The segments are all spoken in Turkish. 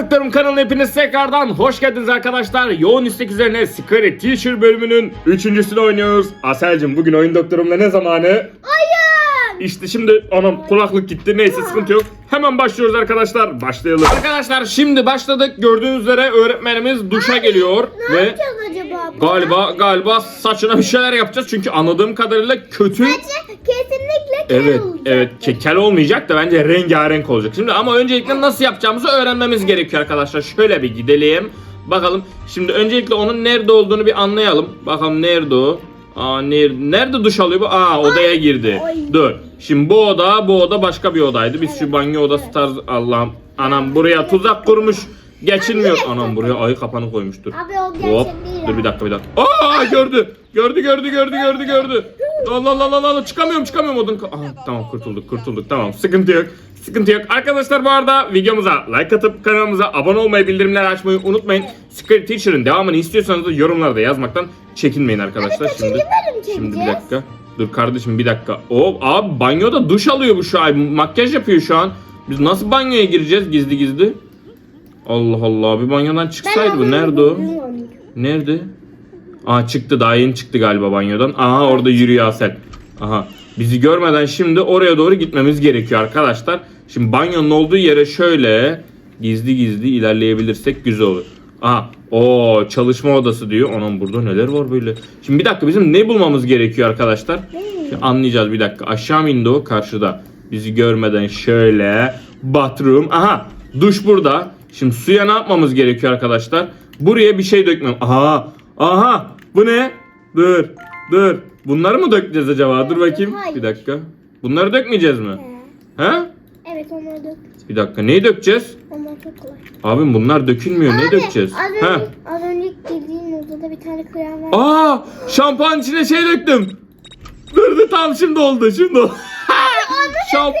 Doktorum kanalına hepiniz tekrardan hoş geldiniz arkadaşlar. Yoğun istek üzerine Scary Teacher bölümünün üçüncüsünü oynuyoruz. Aselcim bugün oyun doktorumla ne zamanı? Oyun. İşte şimdi anam kulaklık gitti neyse sıkıntı yok. Hemen başlıyoruz arkadaşlar. Başlayalım. Arkadaşlar şimdi başladık. Gördüğünüz üzere öğretmenimiz duşa geliyor Ne ve yapacağız acaba? bu? galiba galiba saçına bir şeyler yapacağız. Çünkü anladığım kadarıyla kötü Bence kesinlikle kel Evet, olacak. evet kekel olmayacak da bence rengarenk olacak. Şimdi ama öncelikle nasıl yapacağımızı öğrenmemiz gerekiyor arkadaşlar. Şöyle bir gidelim. Bakalım. Şimdi öncelikle onun nerede olduğunu bir anlayalım. Bakalım nerede o? Aa nerede, nerede duş alıyor bu? Aa odaya girdi. Dur. Şimdi bu oda, bu oda başka bir odaydı. Biz şu banyo odası tarzı Allah'ım. Anam buraya tuzak kurmuş. Geçilmiyor. Anam buraya ayı kapanı koymuştur. Abi o gerçek Hop. değil. Dur bir dakika bir dakika. Aa gördü. Gördü gördü gördü gördü gördü. Allah Allah Allah Allah çıkamıyorum çıkamıyorum odun. Aha, tamam kurtulduk kurtulduk tamam sıkıntı yok. Sıkıntı yok. Arkadaşlar bu arada videomuza like atıp kanalımıza abone olmayı bildirimleri açmayı unutmayın. Secret Teacher'ın devamını istiyorsanız da yorumlarda yazmaktan çekinmeyin arkadaşlar. Kaçıncı bölüm Şimdi bir çekeceğiz? dakika. Dur kardeşim bir dakika. O abi banyoda duş alıyor bu şu an. Makyaj yapıyor şu an. Biz nasıl banyoya gireceğiz gizli gizli? Allah Allah bir banyodan çıksaydı bu. Nerede o? Nerede? Aa çıktı daha yeni çıktı galiba banyodan. Aha orada yürüyor Asel. Aha bizi görmeden şimdi oraya doğru gitmemiz gerekiyor arkadaşlar. Şimdi banyonun olduğu yere şöyle gizli gizli ilerleyebilirsek güzel olur. Aha o çalışma odası diyor. Anam burada neler var böyle. Şimdi bir dakika bizim ne bulmamız gerekiyor arkadaşlar? Şimdi anlayacağız bir dakika. Aşağı mı indi o karşıda. Bizi görmeden şöyle bathroom. Aha duş burada. Şimdi suya ne yapmamız gerekiyor arkadaşlar? Buraya bir şey dökmem. Aha aha bu ne? Dur dur. Bunları mı dökeceğiz acaba? Dur bakayım. Hayır. Bir dakika. Bunları dökmeyeceğiz mi? He. He? Evet onları dök. Bir dakika neyi dökeceğiz? Onlar çok kolay. Abim bunlar dökülmüyor. Ne Abi, dökeceğiz? Az He? önce, az önce girdiğin odada bir tane krem var. Aa, şampuan içine şey döktüm. Dur dur tam şimdi oldu şimdi oldu. Şam,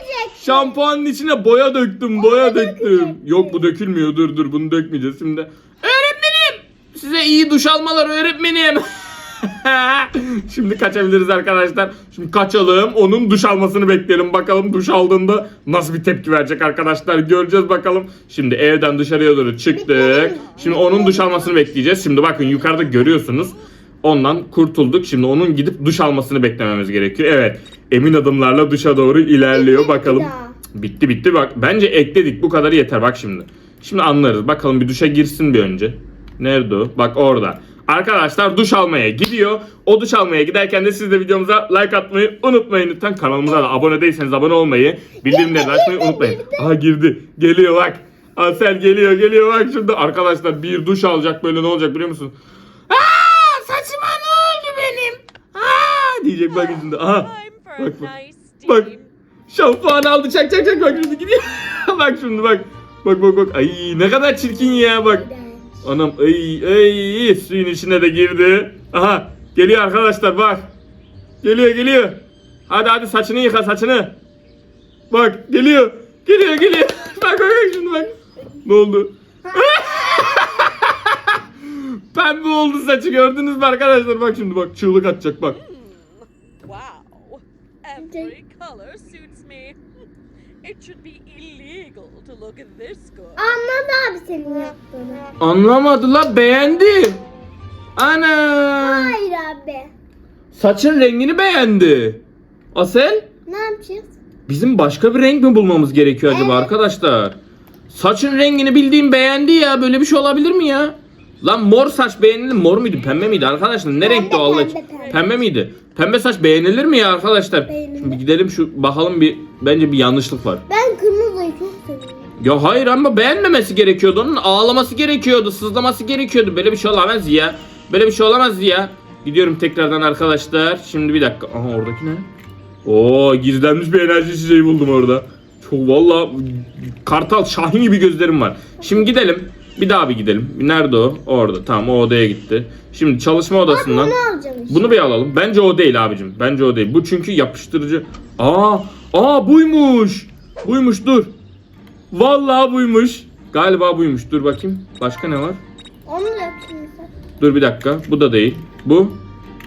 şampuanın içine boya döktüm boya döktüm. Yok bu dökülmüyor dur dur bunu dökmeyeceğiz şimdi. Öğretmenim size iyi duş almalar öğretmenim. Şimdi kaçabiliriz arkadaşlar. Şimdi kaçalım. Onun duş almasını bekleyelim. Bakalım duş aldığında nasıl bir tepki verecek arkadaşlar. Göreceğiz bakalım. Şimdi evden dışarıya doğru çıktık. Şimdi onun duş almasını bekleyeceğiz. Şimdi bakın yukarıda görüyorsunuz. Ondan kurtulduk. Şimdi onun gidip duş almasını beklememiz gerekiyor. Evet. Emin adımlarla duşa doğru ilerliyor. Bakalım. Bitti bitti bak. Bence ekledik. Bu kadarı yeter bak şimdi. Şimdi anlarız. Bakalım bir duşa girsin bir önce. Nerede o? Bak orada. Arkadaşlar duş almaya gidiyor. O duş almaya giderken de siz de videomuza like atmayı unutmayın lütfen. Kanalımıza da abone değilseniz abone olmayı, bildirimleri açmayı unutmayın. Aha girdi. Geliyor bak. Asel geliyor geliyor bak şimdi. Arkadaşlar bir duş alacak böyle ne olacak biliyor musun? Aa saçıma ne oldu benim? Aa diyecek bak şimdi. Aha. Bak bak. Bak. Şampuan aldı çak çak çak bak şimdi gidiyor. bak şimdi bak. Bak bak bak. Ay ne kadar çirkin ya bak. Anam ay ay suyun içine de girdi. Aha geliyor arkadaşlar bak. Geliyor geliyor. Hadi hadi saçını yıka saçını. Bak geliyor. Geliyor geliyor. bak bak bak şimdi bak. Ne oldu? Pembe oldu saçı gördünüz mü arkadaşlar? Bak şimdi bak çığlık atacak bak. Wow. Every color suits me. It should be illegal to look this good. Anladı abi senin yaptığını. Anlamadı la beğendi. Ana. Hayır abi. Saçın rengini beğendi. Asel? Ne yapacağız? Bizim başka bir renk mi bulmamız gerekiyor acaba Evet. arkadaşlar? Saçın rengini bildiğim beğendi ya. Böyle bir şey olabilir mi ya? Lan mor saç beğenilir. Mor muydu pembe miydi arkadaşlar? Ne renkti o Allah için? pembe. Pembe miydi? Pembe saç beğenilir mi ya arkadaşlar? Beğenilir. Şimdi gidelim şu bakalım bir bence bir yanlışlık var. Ben kırmızıyı çok seviyorum. Ya hayır ama beğenmemesi gerekiyordu onun. Ağlaması gerekiyordu, sızlaması gerekiyordu. Böyle bir şey olamaz ya. Böyle bir şey olamaz ya. Gidiyorum tekrardan arkadaşlar. Şimdi bir dakika. Aha oradaki ne? Oo gizlenmiş bir enerji çiçeği buldum orada. Çok valla kartal şahin gibi gözlerim var. Şimdi gidelim. Bir daha bir gidelim. Nerede o? Orada. Tamam o odaya gitti. Şimdi çalışma odasından. Bunu alacağım işte. Bunu bir alalım. Bence o değil abicim. Bence o değil. Bu çünkü yapıştırıcı. Aa, aa buymuş. Buymuş dur. Vallahi buymuş. Galiba buymuş. Dur bakayım. Başka ne var? Onu sen. Dur bir dakika. Bu da değil. Bu.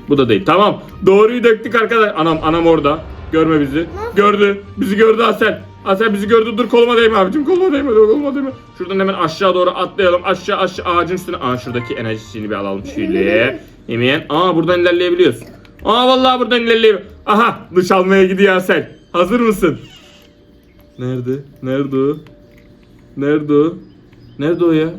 Bu da değil. Tamam. Doğruyu döktük arkadaş. Anam anam orada. Görme bizi. Gördü. Bizi gördü Asel. Asel bizi gördü dur koluma değme abicim koluma değme dur koluma değme. Şuradan hemen aşağı doğru atlayalım aşağı aşağı ağacın üstüne. Aa şuradaki enerjisini bir alalım şöyle. Yemeyen. Aa buradan ilerleyebiliyoruz. Aa vallahi buradan ilerleyebiliyoruz. Aha duş almaya gidiyor Asel. Hazır mısın? Nerede? Nerede o? Nerede o? Nerede o ya?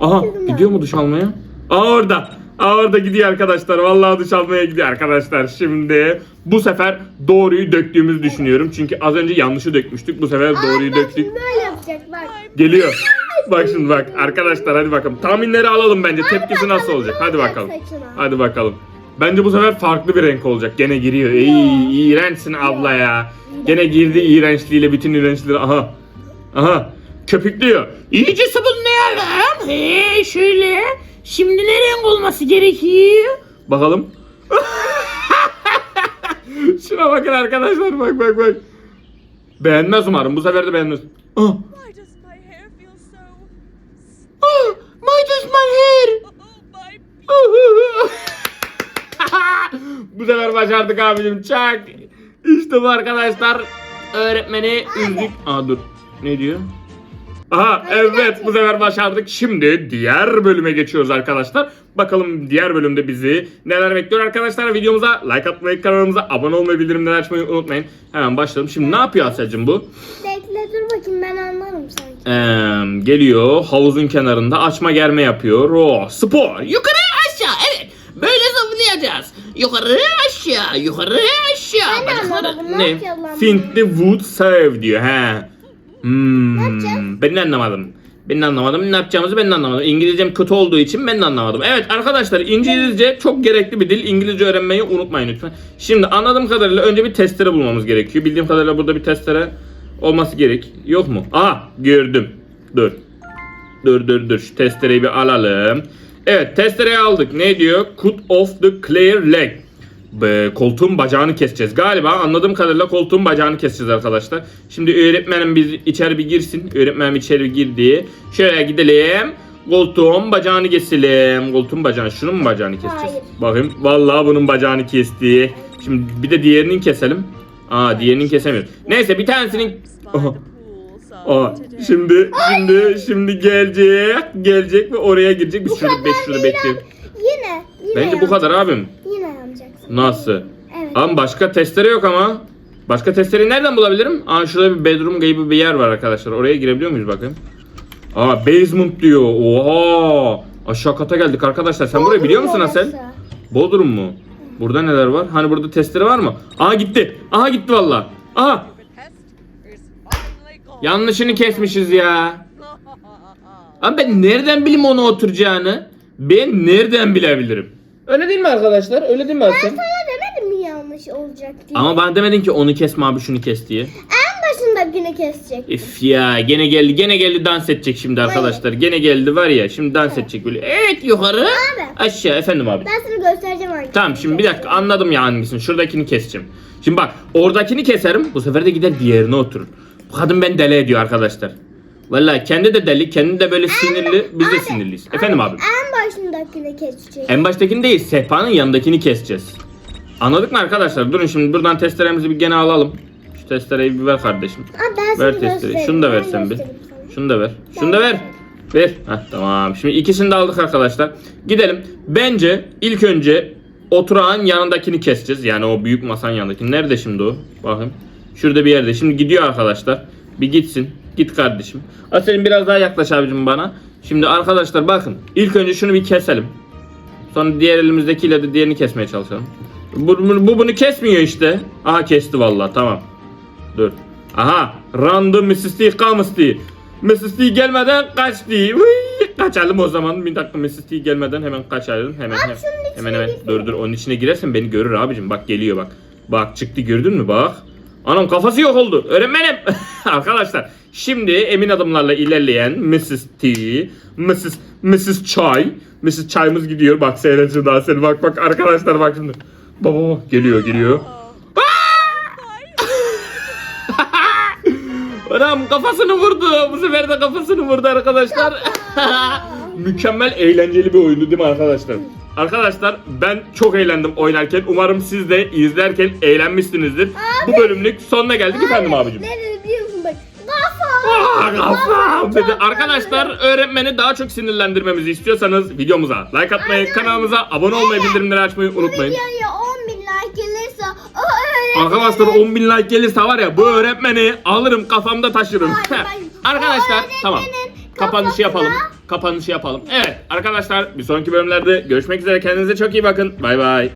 Aha gidiyor mu duş almaya? Aa orada. Aa orada gidiyor arkadaşlar. Vallahi duş almaya gidiyor arkadaşlar. Şimdi bu sefer doğruyu döktüğümüzü düşünüyorum. Çünkü az önce yanlışı dökmüştük. Bu sefer doğruyu Bak döktük. şimdi böyle yapacak bak. Geliyor. Bak şimdi bak arkadaşlar hadi bakalım. Tahminleri alalım bence. Tepkisi nasıl olacak? Hadi bakalım. Hadi bakalım. Bence bu sefer farklı bir renk olacak. Gene giriyor. Ey iğrençsin abla ya. Gene girdi iğrençliğiyle bütün iğrençleri. Aha. Aha. Köpüklüyor. İyice sabunlayalım. He şöyle. Şimdi ne renk olması gerekiyor? Bakalım. Şuna bakın arkadaşlar bak bak bak. Beğenmez umarım. Bu sefer de beğenmez. Ah. My. Ah, why does my hair? My... bu sefer başardık abicim çak. İşte bu arkadaşlar. Öğretmeni üzdük. Aa dur. Ne diyor? Aha evet bu sefer başardık. Şimdi diğer bölüme geçiyoruz arkadaşlar. Bakalım diğer bölümde bizi neler bekliyor arkadaşlar. Videomuza like atmayı, kanalımıza abone olmayı, bildirimleri açmayı unutmayın. Hemen başlayalım. Şimdi ne yapıyor Aselcim bu? Bekle dur bakayım ben anlarım sanki. Ee, geliyor havuzun kenarında açma germe yapıyor. O spor. Yukarı aşağı evet. Böyle zıplayacağız. Yukarı aşağı yukarı aşağı. Ben de anlamadım, ne yapıyor lan Think the wood serve diyor. He. Hmm, yapacağız? ben de anlamadım. Ben de anlamadım. Ne yapacağımızı ben de anlamadım. İngilizcem kötü olduğu için ben de anlamadım. Evet arkadaşlar İngilizce çok gerekli bir dil. İngilizce öğrenmeyi unutmayın lütfen. Şimdi anladığım kadarıyla önce bir testere bulmamız gerekiyor. Bildiğim kadarıyla burada bir testere olması gerek. Yok mu? Aha gördüm. Dur. Dur dur dur. Şu testereyi bir alalım. Evet testereyi aldık. Ne diyor? Cut off the clear leg. Koltuğun bacağını keseceğiz. Galiba anladığım kadarıyla koltuğun bacağını keseceğiz arkadaşlar. Şimdi öğretmenim biz içeri bir girsin. Öğretmenim içeri girdi. Şöyle gidelim. Koltuğun bacağını keselim. Koltuğun bacağını. Şunun mu bacağını keseceğiz? Hayır. Bakayım. Vallahi bunun bacağını kesti. Şimdi bir de diğerinin keselim. Aa diğerini kesemiyoruz. Neyse bir tanesinin... Aa, şimdi şimdi şimdi gelecek gelecek ve oraya girecek. Biz şurada 5 şurada bekleyelim. Yine. Yine Bence bu kadar abim. Yine. Nasıl? Evet. Ama başka testere yok ama. Başka testereyi nereden bulabilirim? Aa şurada bir bedroom gibi bir yer var arkadaşlar. Oraya girebiliyor muyuz bakayım? Aa basement diyor. Oha! Aşağı kata geldik arkadaşlar. Sen burayı biliyor musun Asel? Bodrum mu? Burada neler var? Hani burada testere var mı? Aha gitti. Aha gitti valla. Aha! Yanlışını kesmişiz ya. Ama ben nereden bileyim onu oturacağını? Ben nereden bilebilirim? Öyle değil mi arkadaşlar? Öyle değil mi Asel? Sana demedim mi yanlış olacak diye. Ama bana demedin ki onu kesme abi şunu kes diye. En başındakini kesecek. Üf ya gene geldi gene geldi dans edecek şimdi arkadaşlar. Gene geldi var ya şimdi dans edecek böyle. Evet yukarı aşağı efendim abi. Ben sana göstereceğim hangisini. Tamam şimdi bir dakika anladım ya hangisini. Şuradakini keseceğim. Şimdi bak oradakini keserim bu sefer de gider diğerine oturur. Bu kadın beni deli ediyor arkadaşlar. Vallahi kendi de deli, kendi de böyle sinirli, biz de sinirliyiz. Efendim abi. En başındakini kesecek. En baştakini değil, sehpanın yanındakini keseceğiz. Anladık mı arkadaşlar? Durun şimdi buradan testeremizi bir gene alalım. Şu testereyi bir ver kardeşim. Aa, ben Ver testereyi. Şunu da Ben versen bir. Şunu da ver. Şunu da ver. Ver. Heh, tamam. Şimdi ikisini de aldık arkadaşlar. Gidelim. Bence ilk önce oturağın yanındakini keseceğiz. Yani o büyük masanın yanındaki. Nerede şimdi o? Bakın. Şurada bir yerde. Şimdi gidiyor arkadaşlar. Bir gitsin. Git kardeşim. Aselin biraz daha yaklaş abicim bana. Şimdi arkadaşlar bakın. İlk önce şunu bir keselim. Sonra diğer elimizdekiyle de diğerini kesmeye çalışalım. Bu, bu, bu bunu kesmiyor işte. Aha kesti vallahi tamam. Dur. Aha. Random Mrs. T kalmıştı. Mrs. T gelmeden kaçtı. Hıy, kaçalım o zaman. Bir dakika Mrs. T gelmeden hemen kaçalım. Hemen hemen. Hemen hemen. girsene. Dur dur onun içine girersen beni görür abicim. Bak geliyor bak. Bak çıktı gördün mü bak. Anam kafası yok oldu. Öğrenmenim. Arkadaşlar şimdi emin adımlarla ilerleyen Mrs. T, Mrs. Mrs. Çay, Mrs. Çayımız gidiyor. Bak seyredin daha seni. Bak bak arkadaşlar bak şimdi. Baba geliyor geliyor. Anam kafasını vurdu. Bu sefer de kafasını vurdu arkadaşlar. Mükemmel eğlenceli bir oyundu değil mi arkadaşlar? Arkadaşlar ben çok eğlendim oynarken. Umarım siz de izlerken eğlenmişsinizdir. Bu bölümlük sonuna geldik efendim abicim. Ne dedi biliyor musun bak. Ah, kafam dedi. Arkadaşlar öğretmeni daha çok sinirlendirmemizi istiyorsanız videomuza like atmayı, kanalımıza abone olmayı, bildirimleri açmayı unutmayın. Videoya 10 bin like gelirse o öğretmenin... Arkadaşlar 10 bin like gelirse var ya bu öğretmeni alırım kafamda taşırım. Hayır, arkadaşlar tamam. Kapanışı yapalım. Kapanışı yapalım. Evet arkadaşlar bir sonraki bölümlerde görüşmek üzere. Kendinize çok iyi bakın. Bay bay.